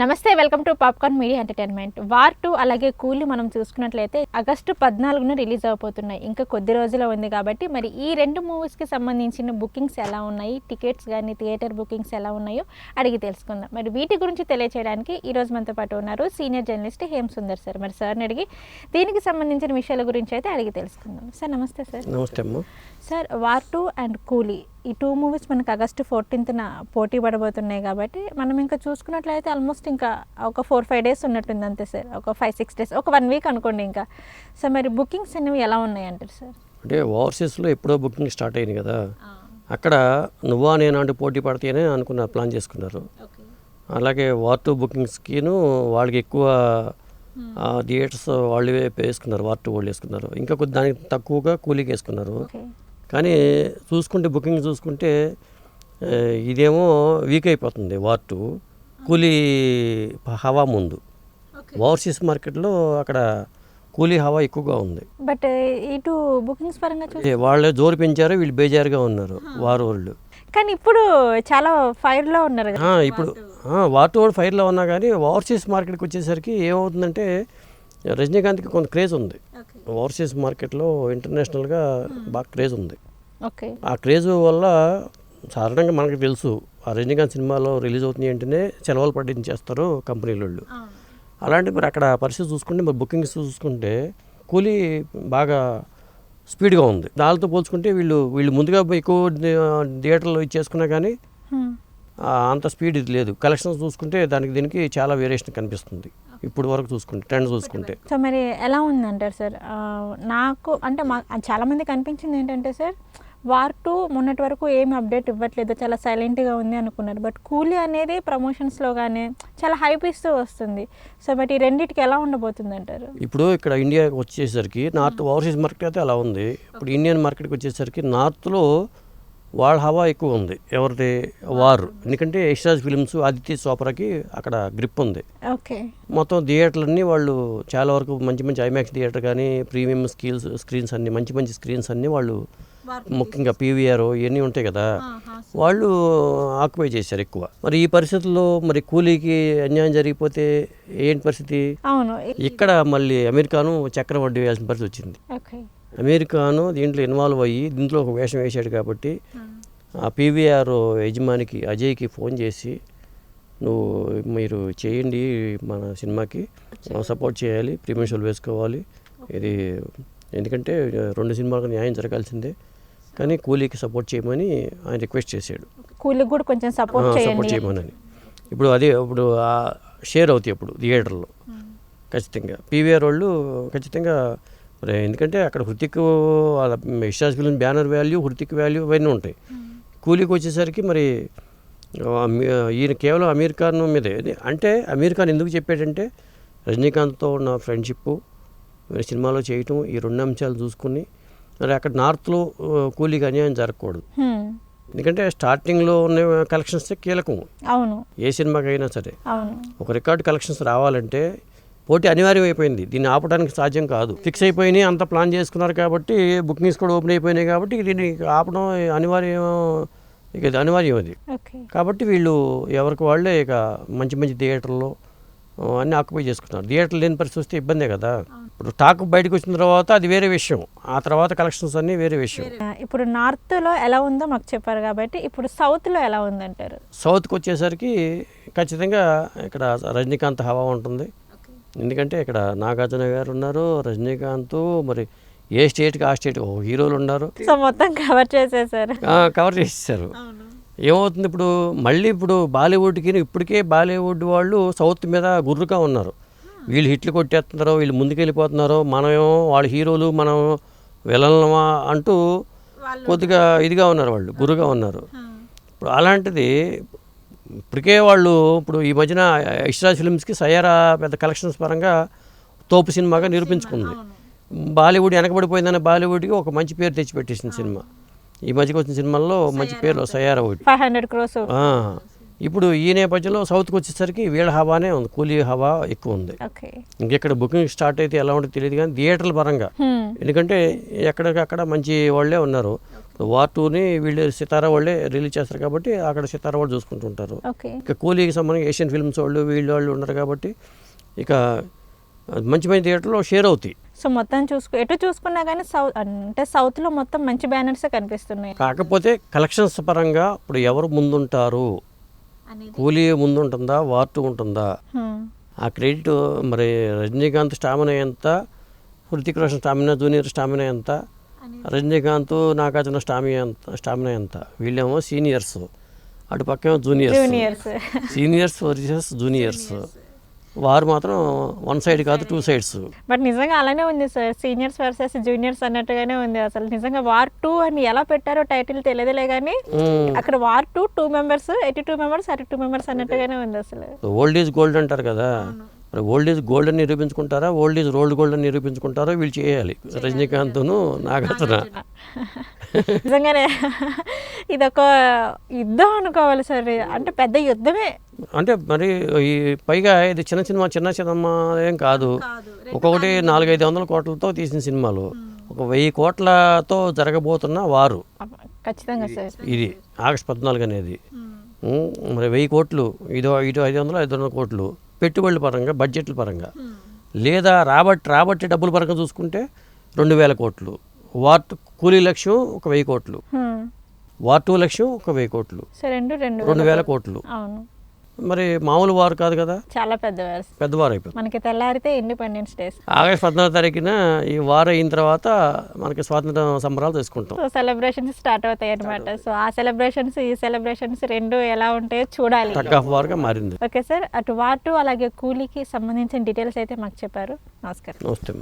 నమస్తే welcome to popcorn media entertainment. War two అలాగే కూలీ మనం చూసుకున్నట్లయితే ఆగస్టు పద్నాలుగున రిలీజ్ అవబోతున్నాయి. ఇంకా కొద్ది రోజులు ఉంది కాబట్టి మరి ఈ రెండు మూవీస్కి సంబంధించిన బుకింగ్స్ ఎలా ఉన్నాయి? టికెట్స్ కానీ థియేటర్ బుకింగ్స్ ఎలా ఉన్నాయో అడిగి తెలుసుకుందాం. మరి వీటి గురించి తెలియచేయడానికి ఈ రోజు మనతో పాటు ఉన్నారు senior journalist Hem Sundar sir. మరి సార్ని అడిగి దీనికి సంబంధించిన విషయాల గురించి అయితే అడిగి తెలుసుకుందాం. సార్ నమస్తే సార్. నమస్తే sir war two and Coolie ఈ టూ మూవీస్ మనకి ఆగస్టు ఫోర్టీన్త్న పోటీ పడబోతున్నాయి కాబట్టి మనం ఇంకా చూసుకున్నట్లయితే ఆల్మోస్ట్ ఇంకా ఒక ఫోర్ ఫైవ్ డేస్ ఉన్నట్టుంది అంతే సార్. ఒక ఫైవ్ సిక్స్ డేస్ ఒక వన్ వీక్ అనుకోండి ఇంకా. సో మరి బుకింగ్స్ అనేవి ఎలా ఉన్నాయి అంటారు సార్? అంటే ఓవర్సీస్లో ఎప్పుడో బుకింగ్ స్టార్ట్ అయింది కదా. అక్కడ నువ్వా నేను అంటూ పోటీ పడితేనే అనుకున్నారు ప్లాన్ చేసుకున్నారు. అలాగే వార్ టూ బుకింగ్స్కిను వాళ్ళకి ఎక్కువ థియేటర్స్ వాళ్ళు వేసుకున్నారు వార్ టూ వాళ్ళు వేసుకున్నారు. ఇంకా కొద్ది దానికి తక్కువగా కూలీకి వేసుకున్నారు. కానీ చూసుకుంటే బుకింగ్ చూసుకుంటే ఇదేమో వీక్ అయిపోతుంది వార్ టూ. కూలీ హవా ముందు. ఓవర్సీస్ మార్కెట్లో అక్కడ కూలీ హవా ఎక్కువగా ఉంది. బట్ ఇటు బుకింగ్స్ పరంగా వాళ్ళే జోరు పెంచారు వీళ్ళు బేజారుగా ఉన్నారు వారు వాళ్ళు. కానీ ఇప్పుడు చాలా ఫైర్లో ఉన్నారు ఇప్పుడు వాటు ఫైర్లో ఉన్నా కానీ ఓవర్సీస్ మార్కెట్కి వచ్చేసరికి ఏమవుతుందంటే రజనీకాంత్కి కొంత క్రేజ్ ఉంది. ఓవర్సీస్ మార్కెట్లో ఇంటర్నేషనల్గా బాగా క్రేజ్ ఉంది. ఓకే. ఆ క్రేజ్ వల్ల సాధారణంగా మనకు తెలుసు ఆ రజనీకాంత్ సినిమాలో రిలీజ్ అవుతుంది అంటేనే సెలవులు పట్టించేస్తారు కంపెనీల వాళ్ళు అలాంటి మరి అక్కడ పరిస్థితి చూసుకుంటే మరి బుకింగ్స్ చూసుకుంటే కూలీ బాగా స్పీడ్గా ఉంది. దానితో పోల్చుకుంటే వీళ్ళు వీళ్ళు ముందుగా ఎక్కువ థియేటర్లో ఇచ్చేసుకున్నా కానీ అంత స్పీడ్ ఇది లేదు. కలెక్షన్స్ చూసుకుంటే దానికి దీనికి చాలా వేరియేషన్ కనిపిస్తుంది. ఇప్పుడు వరకు చూసుకుంటే ట్రెండ్ చూసుకుంటే. సో మరి ఎలా ఉందంటారు సార్? నాకు అంటే మా చాలామందికి అనిపించింది ఏంటంటే సార్ వార్ టూ మొన్నటి వరకు ఏమి అప్డేట్ ఇవ్వట్లేదు చాలా సైలెంట్గా ఉంది అనుకున్నారు. బట్ కూలీ అనేది ప్రమోషన్స్లో కానీ చాలా హైప్ ఇస్తూ వస్తుంది. సో బట్ ఈ రెండింటికి ఎలా ఉండబోతుంది అంటారు ఇప్పుడు ఇక్కడ ఇండియాకి వచ్చేసరికి నార్త్ ఓవర్సీస్ మార్కెట్ అయితే అలా ఉంది. ఇప్పుడు ఇండియన్ మార్కెట్కి వచ్చేసరికి నార్త్లో వాళ్ళ హవా ఎక్కువ ఉంది. ఎవరిది? వారు. ఎందుకంటే యశ్రాజ్ ఫిలిమ్స్ ఆదిత్య చోప్రాకి అక్కడ గ్రిప్ ఉంది. ఓకే. మొత్తం థియేటర్లన్నీ వాళ్ళు చాలా వరకు మంచి మంచి ఐమాక్స్ థియేటర్ కానీ ప్రీమియం స్కీల్స్ స్క్రీన్స్ అన్ని మంచి మంచి స్క్రీన్స్ అన్ని వాళ్ళు ముఖ్యంగా పీవీఆర్ ఇవన్నీ ఉంటాయి కదా. వాళ్ళు ఆక్యుపై చేశారు ఎక్కువ. మరి ఈ పరిస్థితుల్లో మరి కూలీకి అన్యాయం జరిగిపోతే ఏంటి పరిస్థితి? ఇక్కడ మళ్ళీ అమెరికాను చక్రం వడ్డీ వేయాల్సిన పరిస్థితి వచ్చింది. అమెరికాను దీంట్లో ఇన్వాల్వ్ అయ్యి దీంట్లో ఒక వేషం వేశాడు కాబట్టి ఆ పీవీఆర్ యజమానికి అజయ్కి ఫోన్ చేసి నువ్వు మీరు చేయండి మన సినిమాకి సపోర్ట్ చేయాలి ప్రీమియం షోలు వేసుకోవాలి. ఇది ఎందుకంటే రెండు సినిమాలకు న్యాయం జరగాల్సిందే. కానీ కూలీకి సపోర్ట్ చేయమని ఆయన రిక్వెస్ట్ చేశాడు. కూలీకి కూడా కొంచెం సపోర్ట్ సపోర్ట్ చేయమని ఇప్పుడు అదే ఇప్పుడు షేర్ అవుతాయి అప్పుడు థియేటర్లో. ఖచ్చితంగా. పీవీఆర్ వాళ్ళు ఖచ్చితంగా ఎందుకంటే అక్కడ Hrithik Vishwas film banner value Hrithik value ఇవన్నీ ఉంటాయి. కూలీకి వచ్చేసరికి మరి ఈయన కేవలం అమీర్ ఖాన్ మీదే. అంటే అమీర్ ఖాన్ ఎందుకు చెప్పాడంటే రజనీకాంత్తో ఉన్న ఫ్రెండ్షిప్ సినిమాలో చేయటం ఈ రెండు అంశాలు చూసుకుని మరి అక్కడ నార్త్లో కూలీకి అన్యాయం జరగకూడదు. ఎందుకంటే స్టార్టింగ్లో ఉన్న కలెక్షన్స్ కీలకం. అవును. ఏ సినిమాకైనా సరే. ఒక రికార్డ్ కలెక్షన్స్ రావాలంటే పోటీ అనివార్యం అయిపోయింది దీన్ని ఆపడానికి సాధ్యం కాదు. ఫిక్స్ అయిపోయినాయి అంత ప్లాన్ చేసుకున్నారు కాబట్టి బుకింగ్స్ కూడా ఓపెన్ అయిపోయినాయి కాబట్టి దీన్ని ఆపడం అనివార్యం ఇక ఇది అనివార్యం అది. కాబట్టి వీళ్ళు ఎవరికి వాళ్ళే ఇక మంచి మంచి థియేటర్లో అన్నీ ఆక్యుపై చేసుకున్నారు థియేటర్ లేని పరిస్థితి వస్తే ఇబ్బందే కదా. ఇప్పుడు టాక్ బయటకు వచ్చిన తర్వాత అది వేరే విషయం. ఆ తర్వాత కలెక్షన్స్ అన్నీ వేరే విషయం. ఇప్పుడు నార్త్లో ఎలా ఉందో మాకు చెప్పారు కాబట్టి ఇప్పుడు సౌత్లో ఎలా ఉందంటారు? సౌత్కి వచ్చేసరికి ఖచ్చితంగా ఇక్కడ రజనీకాంత్ హవా ఉంటుంది. ఎందుకంటే ఇక్కడ నాగార్జున గారు ఉన్నారు రజనీకాంత్ మరి ఏ స్టేట్కి ఆ స్టేట్ హీరోలు ఉన్నారు. మొత్తం కవర్ చేసేసారు. ఆ, కవర్ చేసేసారు. ఏమవుతుంది ఇప్పుడు మళ్ళీ ఇప్పుడు బాలీవుడ్కి ఇప్పటికే బాలీవుడ్ వాళ్ళు సౌత్ మీద గుర్రుగా ఉన్నారు. వీళ్ళు హిట్లు కొట్టేస్తున్నారో వీళ్ళు ముందుకెళ్ళిపోతున్నారో మనమేమో వాళ్ళ హీరోలు మనం వెళ్ళమా అంటూ కొద్దిగా ఇదిగా ఉన్నారు వాళ్ళు గురుగా ఉన్నారు. ఇప్పుడు అలాంటిది ఇప్పటికే వాళ్ళు ఇప్పుడు ఈ మధ్యన ఇష్రాజ్ ఫిల్మ్స్కి సయారా పెద్ద కలెక్షన్స్ పరంగా తోపు సినిమాగా నిరూపించుకుంది. బాలీవుడ్ వెనకబడిపోయిందనే బాలీవుడ్కి ఒక మంచి పేరు తెచ్చిపెట్టేసింది సినిమా. ఈ మధ్యకి వచ్చిన సినిమాల్లో మంచి పేరు సయారా ఒకటి. ఫైవ్ హండ్రెడ్ క్రోస్ ఆ, ఇప్పుడు ఈ నేపథ్యంలో సౌత్కి వచ్చేసరికి వీళ్ళ హవానే ఉంది కూలీ హవా ఎక్కువ ఉంది. ఓకే. ఇంకెక్కడ బుకింగ్ స్టార్ట్ అయితే ఎలా ఉంటుందో తెలియదు కానీ థియేటర్ల పరంగా. ఎందుకంటే ఎక్కడికక్కడ మంచి వాళ్ళే ఉన్నారు. వార్ టూని వీళ్ళు సితారా వాళ్ళే రిలీజ్ చేస్తారు కాబట్టి అక్కడ సితారా వాళ్ళు చూసుకుంటుంటారు. ఇక కూలీకి సంబంధించి ఏషియన్ ఫిల్మ్స్ వాళ్ళు వీళ్ళు వాళ్ళు ఉన్నారు కాబట్టి ఇక మంచి మంచి థియేటర్లో షేర్ అవుతాయి. సో మొత్తం చూసుకో ఎటు చూసుకున్నా కానీ సౌత్ అంటే సౌత్లో మొత్తం మంచి బ్యానర్సే కనిపిస్తున్నాయి. కాకపోతే కలెక్షన్స్ పరంగా ఇప్పుడు ఎవరు ముందుంటారు? కూలీ ముందుంటుందా? వార్ టూ ఉంటుందా. ఆ క్రెడిట్ మరి రజనీకాంత్ స్టామినా ఎంత? Hrithik Roshan stamina junior stamina ఎంత? రజనీకాంత్ నాగార్జున స్టామినా ఎంత స్టామినా ఎంత? వీళ్ళేమో సీనియర్స్. అటు పక్కేమో juniors. Juniors. Seniors versus juniors. వారు మాత్రం వన్ సైడ్ కాదు టూ సైడ్స్. బట్ నిజంగా అలానే ఉంది సార్. సీనియర్స్ వర్సెస్ జూనియర్స్ అన్నట్టుగానే ఉంది అసలు. నిజంగా వార్ టూ అని ఎలా పెట్టారో టైటిల్ తెలియదులే కానీ అక్కడ war two two members eighty two members అటు టూ మెంబర్స్ అన్నట్టుగానే ఉంది అసలు. ఓల్డ్ ఈజ్ గోల్డ్ అంటారు కదా. మరి ఓల్డ్ ఈజ్ గోల్డ్ అని నిరూపించుకుంటారా? ఓల్డ్ ఈజ్ రోల్డ్ గోల్డ్ అని నిరూపించుకుంటారా? వీళ్ళు చేయాలి. రజనీకాంత్ను నాగార్జున. నిజంగానే ఇదొక యుద్ధం అనుకోవాలి సార్. అంటే పెద్ద యుద్ధమే. అంటే మరి ఈ పైగా ఇది చిన్న సినిమా చిన్న సినిమా ఏం కాదు. ఒక్కొక్కటి నాలుగైదు వందల కోట్లతో తీసిన సినిమాలు. ఒక వెయ్యి కోట్లతో జరగబోతున్న వారు. ఖచ్చితంగా సార్. ఇది ఆగస్ట్ పద్నాలుగు అనేది. మరి వెయ్యి కోట్లు ఇదో ఇటు ఐదు వందలు ఐదు వందల కోట్లు. పెట్టుబడుల పరంగా బడ్జెట్ల పరంగా. లేదా రాబట్టి రాబట్టి డబ్బుల పరంగా చూసుకుంటే రెండు వేల కోట్లు. వార్ కూలీ లక్ష్యం ఒక వెయ్యి కోట్లు. వార్ టూ లక్ష్యం ఒక వెయ్యి కోట్లు. రెండు వేల కోట్లు. మరి మామూలు వారు కాదు కదా? చాలా పెద్దవారు. పెద్దవారు అయిపోయింది మనకి తెల్లారితే ఇండిపెండెన్స్ డేస్ ఆగస్ట్ పద్నాలుగు తారీఖున ఈ వారం అయిన తర్వాత మనకి స్వాతంత్ర సంబరాలు చేసుకుంటాం సో సెలబ్రేషన్స్ స్టార్ట్ అవుతాయి అనమాట సో ఆ సెలబ్రేషన్స్ ఈ సెలబ్రేషన్స్ రెండు ఎలా ఉంటాయో చూడాలి. టగ్ ఆఫ్ వార్గా మారింది. Okay sir. అటు వాటు అలాగే కూలీకి సంబంధించిన డీటెయిల్స్ అయితే మాకు చెప్పారు. నమస్కారం. నమస్తే